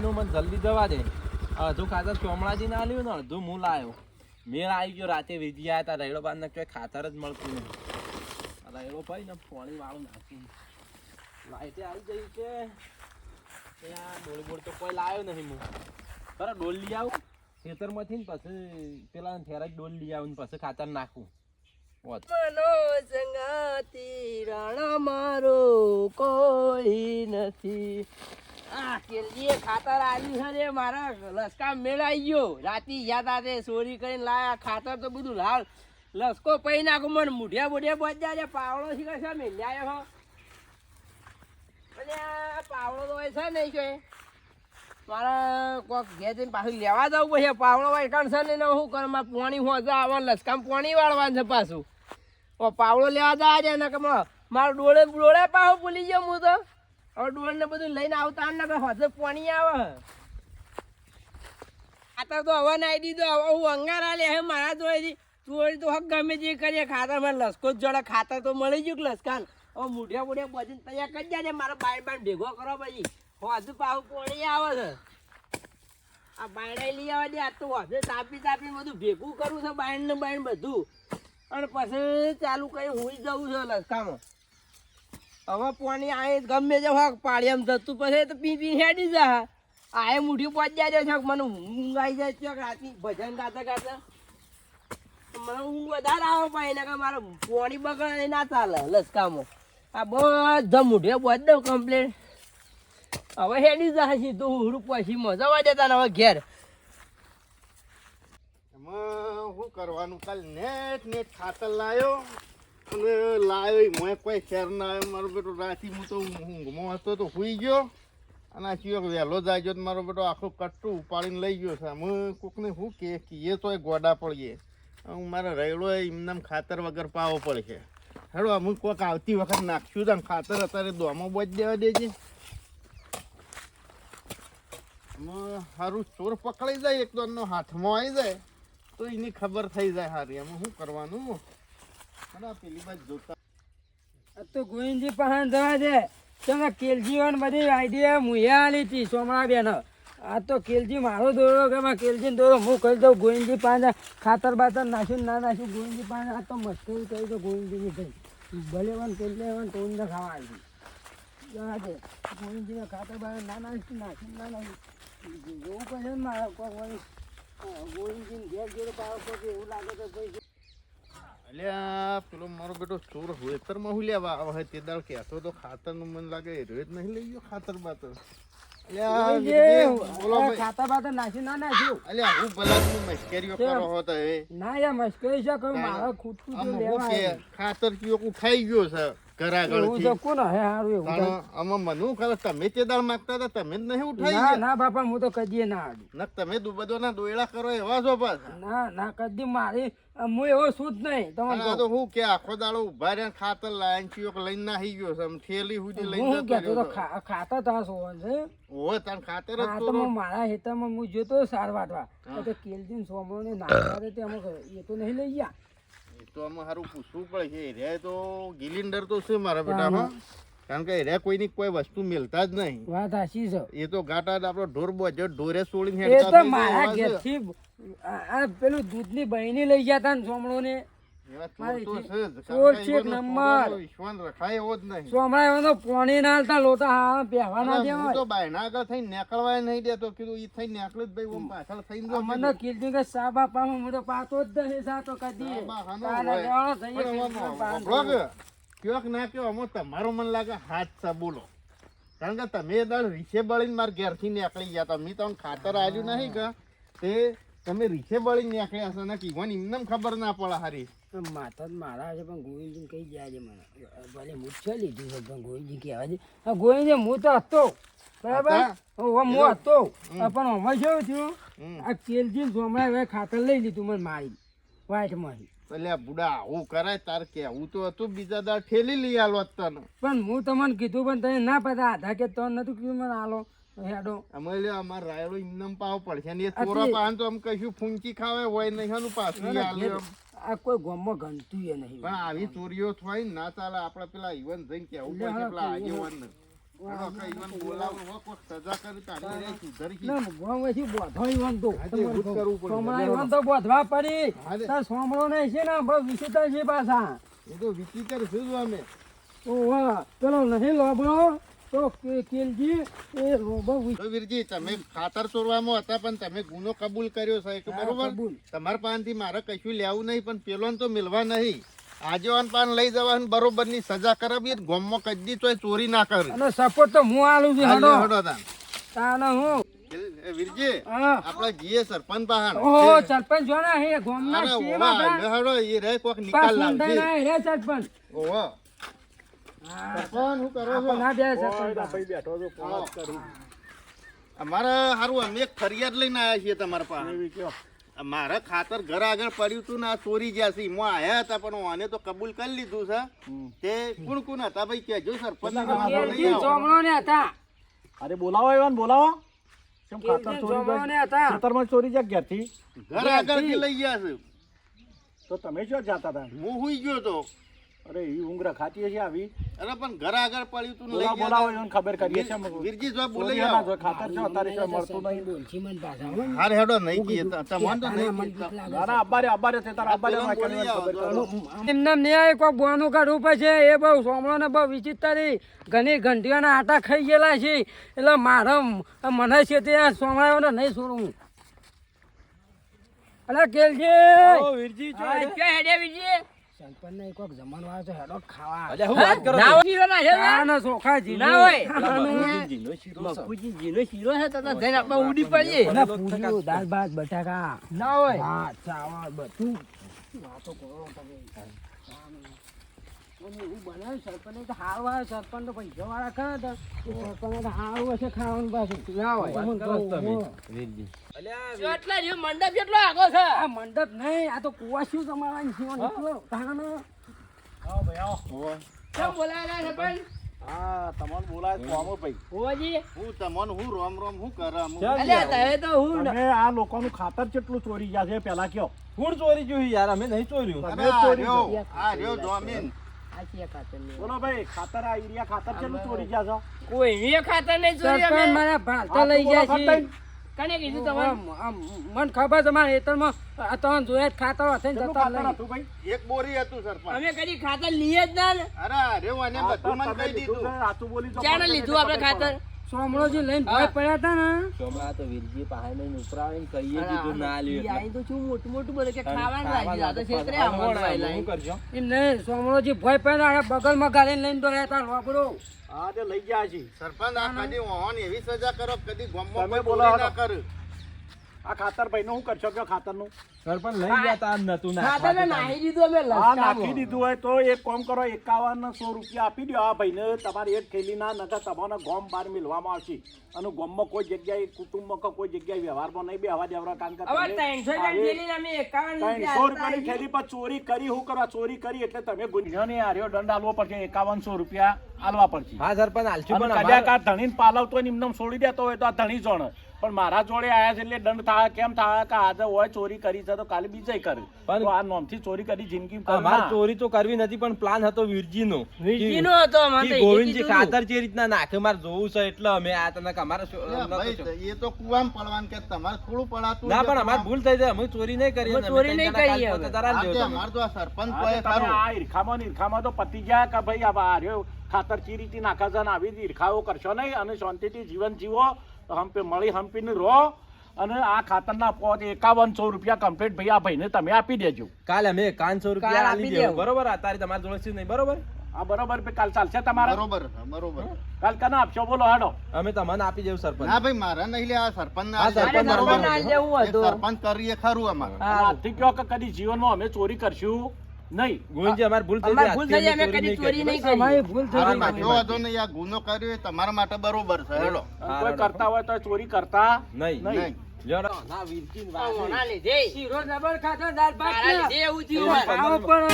ખાવાનું મને જલ્દી જવા દે. અડધું ખાતર ચોમડાજી ના લ્યું ને, અડધું હું લાવ્યો મેળ આવી ગયો રાતે વીજી આવ્યા હતા રેડો બાદ ને ખાતર જ મળતું નહીં. રેડો ભાઈ ને પાણી વાળું નાખ્યું લાઈટે આવી ગઈ કે? ત્યાં ડોળ બોળ તો કોઈ લાવ્યો નહીં હું બરાબર ડોલ લઈ આવું. ખેતરમાંથી ને પછી પેલા થેરા ડોલ લઈ આવું ને પછી ખાતર નાખું. મનો સંગાતી રાણા મારો કોઈ નથી. કેલજીએ ખાતર આલ્યું છે રે, મારા લસકા મેળાઈ ગયો. રાતી યાદ આતે ચોરી કરીને લાયા, ખાતર તો બધું લાલ. લસકો પઈ નાખું, મને મૂઢિયા બુઢિયા બોજા છે, પાવડો શીખે છે મેલ્યા હો. પાવડો તો હોય છે નહીં કે મારા કોક ઘેર જઈને પાછું લેવા જવું પછી પાવડો કારણ છે ને શું કર? મારે પોણી હોજા આવવાનું લસકામ પોણી વાળવાનું છે પાછું. પાવડો લેવા જાય છે ને કે મારો ડોળે ડોળે પાછો ભૂલી ગયો હું તો. હવે ડોળ ને બધું લઈને આવતા ને હોજે પોણી આવે. ખાતર તો હવે નાઈ દીધો, હવે હું અંગારા લે હે મારા જોઈ ચોરી તો ગમે જે કરીએ, ખાતર મને લસકો જ જોડે, ખાતર તો મળી ગયું લસકાન? હવે મૂઢિયા મૂઢિયા બજીને તૈયાર કરી જાય મારો બાય બાય ભેગો કરો પછી. હજુ પાછું પાણી આવે છે. આ બાયડા લઈ આવવા દે, આ તો હોજે તાપી તાપી બધું ભેગું કરવું છે, બાયણ ને બાયણ બધું. અને પછી ચાલુ કઈ હુઈ જવું છે લસકામાં. હવે પાણી આ ગમે છે હોક પાડી એમ જતું પછી તો પી પી હેડી જા આ મુઠ્ઠી પહોંચ્યા જાય છે મને ઊંઘ આવી જાય છે રાતની ભજન ગાતા ગાતા. મને ઊંઘ વધારે આવે પાણી ને કે મારે પાણી બગડે ના ચાલે લસકામાં. આ બધા મુઠ્ઠે પહોંચ દઉં કમ્પ્લેટ હવે હેડી જા સીધું હુરું પછી મજા જતા ને હવે ઘેર. શું કરવાનું? કાલ નેટ નેટ ખાતર લાયો. અને લાયો ય મોય કોઈ શેર ના આવ્યો મારો બેટો. રાતી હું તો ઊંઘમાં હતો તો સુઈ ગયો. અને આ ચિયો વહેલો જાગ્યો તો મારો બેટો. આખું કટ્ટું ઉપાડીને લઈ ગયો છે. અમે કોકને શું કે કીએ તોય ગોડા પડીએ. હું મારે રેડો એમને ખાતર વગર પાવો પડશે. હેડો અમુક કોક આવતી વખત નાખશું તો ખાતર અત્યારે દોમાં બોજ દેવા દેજે. સારું ચોર પકડાઈ જાય, એક દોડનો હાથમાં આવી જાય, તો એની ખબર થઈ જાય સારી એમાં શું કરવાનું? તો ગોવિંદજી પાસે જવા દે. તમે કેલજીવાન બધી આઈડિયા મુયા આલી હતી સોમણા બેન આ તો કેલજી મારો દોરો કે મેં કેલજી દોરો હું કહી દઉં, ગોવિંદજી પાસે ખાતર બાતર નાખ્યું ના નાખ્યું. ગોવિંદજી પાસે આ તો મસ્કરી કરી દો ગોવિંદજીની ભાઈ. ભલે વન કેટલે વન તો ઊંધા ખાવા આવી. જવા દે. ગોવિંદજીને ખાતર બાતર ના નાખ્યું નાખ્યું ના નાખ્યું. જોવું પડશે ને મારા કોઈ ગોવિંદજીને ઘેર ઘેર પાડો એવું લાગે તો ભાઈ અલ્યા પેલો મારો બેટો ચોર વેતરમાં હું લેવા આવે તે દાળ કહેતો તો ખાતરનું મન લાગે રોજ નહીં લઈ ગયો ખાતર બાતર. ખાતર કયો ખાઈ ગયો છે. એવું તો કોણ હે હારું એવું? આમાં મનું ખબર તમે તે દાળ માંગતા હતા તમે જ નહીં ઉઠાઈ ના ના બાપા હું તો કદીએ ના આડું. ના તમે દુબદોના દોયડા કરો એવા છો પાછા. ના ના કદી મારી હું એવો શું જ નહીં. અને તમને આ કહું. તો હું કે આખો દાડો ઊભા રહ્યા ખાતર લાઈન ચિયોક લઈને નાહી ગયો છે થેલી સુધી લઈને કહેતો તો ખાતર સોવન છે? તાન ખાતર જ તો મારા હેતરમાં હું જોતો સાર વાટવા તો કેલજીન સોમણો ને નાખવા તે એ તો નહીં લઈ ગયા. તો આમાં હારું પૂછવું પડે છે. રે તો ગિલિન્ડર તો છે મારા બેટામાં. કારણ કે રે કોઈની કોઈ વસ્તુ મિલતા જ નહીં. વાત સાચી છે. એ તો ગાટા આપણો ઢોર બોજો ઢોરે સોળીને એ તો મારા. ઘેરથી આ પેલું દૂધની બહેની લઈ ગયા હતા ને ને એવા ચોર મારી તો થી- છે જ. ચોર કારણ છે કે એક એવાનો નંબર. ચોરોનો વિશ્વાસ રખાય એવો જ નહીં. સોમણા એવા તો પોણી ના હાલતા લોટા હા પહેવા ના અને હું દેવાય તો બાયના આગળ થઈને નીકળવાય નહીં દેતો કીધું ઈ થઈને જ ભાઈ પાછળ થઈને જો મને કીધું. કે સા બાપા હું તો પાતો જ નહીં સાતો કદી. સા બા હાનો તારા હોય. દેવાળો થઈએ પણ કીધું આમાં પાન વપરો કે? કયોક ના કયો અમો તમારો મન લાગે હાથ સા બોલો. કારણ કે તમે દાળ રીસે બળીને મારા ઘેરથી નીકળી ગયા તમે તમને ખાતર આવ્યું નહીં કે? તે તમે રીસે બળીને નીકળ્યા છો ને કીધું એમને ખબર ના પડે હારી. માતા મારા છે પણ ગોવિંદજી કઈ જાય છે મને. ભલે હું લીધું છે પણ ગોવિંદજી કહેવા છે હા ગોવિંદજી હું તો હતો. બરાબર? હું હું હતો. પણ અમે શું થયું? આ કેલજી સોમણા હવે ખાતર લઈ લીધું મને મારી વાઈટમાંથી એટલે બુડા આવું કરાય તાર કેવું તો હતું બીજા દાળ ઠેલી લઈ આલો તને પણ હું તમને કીધું પણ તમે ના પતા આધા કે તો નતું કીધું મને આલો. હેડો. અમે અમાર રાયડો ઇન્નમ પાવ પડશે ને એ ચોરા પાન તો આમ કશું ફૂંકી ખાવે હોય નહીં પાછું આલ્યું. આ કોઈ ગામમાં ગણતું એ નહીં પણ આવી ચોરીઓ થાય ને ચાલે આપણે પેલા ઈવન જઈને કેવું પડે પેલા કે આગેવાનને. હેડો, કઈ ઈવન બોલાવો હો, કરી તારી રે સુધરી ના, ગોમમાંથી બોધો ઈવન તો. હા, તે એવું જ કરવું પડે. સોમણા ઈવન તો પડી. હા, તે- તાર છે ને, બહુ વિચિત્ર એ તો વિચિત્ર છું જ અમે ઓવા, પેલો નહીં લોબડો, તો કેલજી, એ લોબો વીરજી તમે ખાતર ચોરવામાં હતા પણ તમે ગુનો કબૂલ કર્યો છે કે બરોબર. તમારા પાસેથી મારે કશું લેવું નહીં પણ પેલો તો મિલવા નહીં આજેવાન પાન લઈ જવાનું બરોબરની સજા કરાવી ગોમમાં કદી તોય ચોરી ના કરે અને સપોર્ટ તો હું આલું છું હાલો, હેડો. હેડો તાને હું વીરજી આપણા જીએ સરપંચ પાહન ઓહો, સરપંચ જો ને, હે, ગામના અરે છે ઓવા, બાપા. હેડો, હેડો, એ રે કોક નિકાલ લાવજે રે સરપંચ. ઓવા. અમારે હારું અમે એક ફરિયાદ લઈને આવ્યા છીએ તમારા પાસે. મારા ખાતર ઘર આગળ પડ્યું હતું ને આ ચોરી ગયા છે. એમાં આયા હતા પણ આને તો કબૂલ કરી લીધું છે. તે કોણ કોણ હતા ભાઈ? કેજો સરપંચ કેલજી હતા અરે બોલાવો એવાને બોલાવો. કેમ ખાતર ચોરી હતા. ખેતરમાં ચોરી જાય ઘેરથી? ઘર આગળ લઈ ગયા છે. તો તમે શું જતા હતા? હું હુઈ ગયો તો. અરે એ ઉંગરા ખાતી હશે આવી અરે પણ ઘર આગળ પડ્યું તું ને લઈ બોલાવો બોલાવો ગયા ખબર કરીએ છે વીરજી જો બોલાઈ ના આવો. ખાતર છે અત્યારે છે મળતું નહીં. બોલશી મન પાછા. હારે હેડો નહીં કીએ તમને તો નહીં ના અબારે અબારે છે તારા અબારે માં નાખેલી ખબર જો. કરો. એમને ન્યાય કોઈ બોનું કાઢવું પડશે એ બહુ સોમણો ને બહુ વિચિત્ર ઘણી ઘંટીઓના આટા ખાઈ ગયેલા છે. એટલે મારો મને છે તે સોમણાઓને નહીં છોડવું. અલા કેલજી! ઓ વીરજી જો કે હેડે. ક્યાં છે, હેડો ખાવા. હું વાત કરો ના છો? હોય. શીરો ના છે, ના? ના, જીનો. પેલા અને મફુજીનો શીરો છે. મફુજી જીનો શીરો છે, તો તો જઈને આપણે ઉડી પડીએ. દાળ ભાત, બટાકા. ના હોય. ભાત, ચાવલ, બધું. વાતો કરો તમે. અને એવું બનાવ્યું, સરપંચને તો હારું આવે, સરપંચ તો પૈસાવાળા ખરા તો. એ તો હારું હશે ખાવાનું પાછું. ના હોય. વાત કરો છો તમે, હો. વીરજી. અલ્યા, જો આટલા રહ્યો, મંડપ કેટલો આગો છે આ મંડપ નહીં આ તો કુવા શું તમારા જીવન નીકળો તાનો આવો ભાઈ આવો કેમ બોલાયેલા સરપંચ હા તમને બોલાય ભાઈ હું તમને હું રોમ રોમ હું કરા હું અલ્યા યાર. તો હું તમે આ લોકોનું ખાતર કેટલું ચોરી ગયા છે પેલા કયો હું ચોરી જોયું યાર અમે નહીં ચોર્યું અરે આ રહ્યો, આ રહ્યો જોમીન. બોલો ભાઈ ખાતર આ એરિયા ખાતર કેટલું ચોરી ગયા છો? કોઈ એ ખાતર નહીં ચોરી અમે. મારા ભાલતા લઈ જાય છે ખાતર. કને કીધું તમારે? મન ખબર તમારે હેતરમાં આ જોયા જ ખાતર હશે ને જતા લઈ. હતું ભાઈ? એક બોરી હતું સરપંચ. અમે કદી ખાતર લીએ જ ના અરે બધું મને કહી દીધું. છે, બોલી તો લીધું આપણે પડે. ખાતર સોમળોજી લઈને ભય પડ્યા હતા ને સોમળા તો વીરજી પાસે નહીં ઉપરાવીને કહીએ કીધું ના લ્યો એટલે. આઈ તો શું મોટું મોટું બોલે કે ખાવાનું લાગી જાતો આ તો છેતરે હું આયેલા. કરજો એમ નહીં સોમળોજી ભય પડ્યા અને બગલમાં ગાડીને લઈને દોડ્યા હતા લોબડો હા તે લઈ ગયા છે સરપંચ આ કદી ઓહન એવી સજા કરો કદી ગામમાં કોઈ બોલો ના. કરે આ ખાતર ભાઈ નું શું કરશો કયો ખાતરનું સરપંચ લઈ ગયા તા નતું ના ખાતર ને નાહી દીધું અમે આ નાખી દીધું હોય તો એક કામ કરો એકાવન સો રૂપિયા આપી દો આ ભાઈને. તમારી એક થેલી ના નકર તમારો ગોમ બાર મિલવામાં આવશે. અને ગોમમાં કોઈ જગ્યાએ કુટુંબમાં કે કોઈ જગ્યાએ વ્યવહારમાં નહીં બે હવા દેવરા કામ હવે કરતા ત્રણસો ગ્રામ અમે એકાવન ત્રણસો રૂપિયા રૂપિયાની થેલી પર ચોરી કરી હું કરવા ચોરી કરી એટલે તમે ગુંજ્યો ને આર્યો દંડ આલવો પડશે 5100 રૂપિયા. આલવા પડશે. હા સરપંચ આલશું પણ કદાચ અમારે- આ ધણીને પાલવતો ને એમને છોડી દેતો હોય તો આ ધણી જોણ. પણ મારા જોડે આયા છે એટલે દંડ થાય કેમ થાય? કે આજે હોય ચોરી કરી છે તો કાલે બીજે કરે. પણ- આ નોમથી ચોરી કરી જિંદગી અમારે ચોરી તો કરવી નથી પણ પ્લાન હતો વીરજીનો. વીરજીનો હતો, તો ગોવિંદજી ખાતર જે રીતના નાખે મારે જોવું છે એટલે અમે આ તને કે અમારે. એ તો કુવામ પડવાનું કે તમારે થોડું પડાતું ના પણ અમારે ભૂલ થઈ જાય અમે ચોરી નહીં કરી અમે ચોરી નહીં કરી અમારે તો આ સરપંચ આ ઈરખામાં ઈરખામાં તો પતી ગયા કે ભાઈ આ હાર્યો ખાતર ચી રીતે નાખે આવી રીતે કરશો નહીં અને શાંતિથી જીવન જીવો. હંપે મળી હંપીને રહો અને આ ખાતરના પોત એકાવનસો રૂપિયા કમ્પ્લીટ ભાઈ આ ભાઈને તમે આપી દેજો. કાલે અમે પાંચસો રૂપિયા આપી દેવું. બરોબર? અત્યારે તમારે જોડે છે નહીં બરોબર? આ બરોબર પે કાલ ચાલશે તમારા? બરોબર બરોબર. કાલ કને આપશો? બોલો હાડો અમે તમને આપી દેવું સરપંચ. ના ભાઈ મારા નહીં લે આ સરપંચ હા, સરપંચ બરોબર. સરપંચ ના જેવું હતું. સરપંચ કરીએ ખરું અમારે. હા. આજથી કયો કે કદી જીવનમાં અમે ચોરી કરશું? નહીં. ગોવિંદજી અમારે ભૂલ થઈ જાય ભૂલ થઈ જાય, અમે કદી ચોરી નહીં કરી. અમારી ભૂલ થઈ હારું, ગઈ. વાંધો નહીં, આ ગુનો કર્યો તમારા માટે બરોબર છે. હેડો કોઈ કરતા હોય તો ચોરી કરતા નહીં. નહીં. પણ.